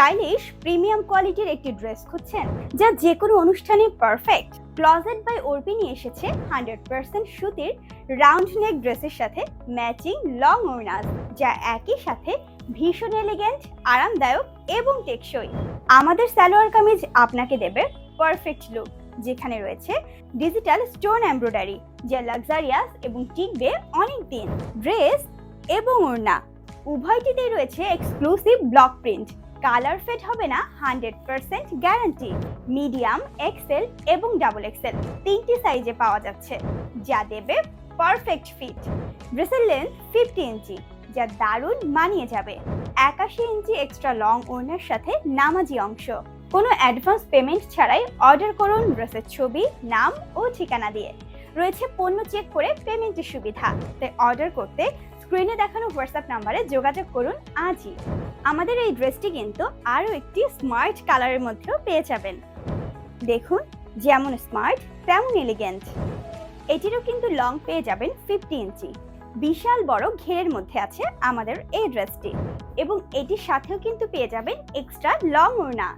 Stylish, premium কোয়ালিটির একটি dress খুঁজছেন, যা যে কোনো অনুষ্ঠানে পারফেক্ট, ক্লজেট বাই অর্পি নিয়ে এসেছে হান্ড্রেড পার্সেন্ট সুতির রাউন্ড নেক ড্রেসের সাথে ম্যাচিং লং ওড়নাস যা একই সাথে ভীষণ এলিগেন্ট, আরামদায়ক এবং টেকসই। আমাদের সালোয়ার কামিজ আপনাকে দেবে পারফেক্ট লুক, যেখানে রয়েছে ডিজিটাল স্টোন এমব্রয়ডারি, যা লাক্সারিয়াস এবং টিকবে অনেক দিন ড্রেস এবং ওড়না, উভয়টিতেই রয়েছে exclusive block print. Colour fade হবে না, hundred percent guarantee. Medium, XL এবং ডাবল এক্সেল তিনটি সাইজে পাওয়া যাচ্ছে, যা দেবে পারফেক্ট ফিট। ড্রেসের লেন্থ ফিফটি ইঞ্চি, যা দারুণ মানিয়ে যাবে। একাশি ইঞ্চি এক্সট্রা লং ওড়নার সাথে নামাজি অংশ। কোনো অ্যাডভান্স পেমেন্ট ছাড়াই অর্ডার করুন ড্রেসের ছবি, নাম ও ঠিকানা দিয়ে। রয়েছে পণ্য চেক করে পেমেন্টের সুবিধা। তাই অর্ডার করতে স্ক্রিনে দেখানো হোয়াটসঅ্যাপ নাম্বারে যোগাযোগ করুন আজই। আমাদের এই ড্রেসটি কিন্তু আরও একটি স্মার্ট কালারের মধ্যেও পেয়ে যাবেন। দেখুন, যেমন স্মার্ট তেমন এলিগেন্ট এটিরও কিন্তু লং পেয়ে যাবেন ফিফটি ইঞ্চি বিশাল বড় ঘেরের মধ্যে আছে আমাদের এই ড্রেসটি। এবং এটির সাথেও কিন্তু পেয়ে যাবেন এক্সট্রা লং ওড়না।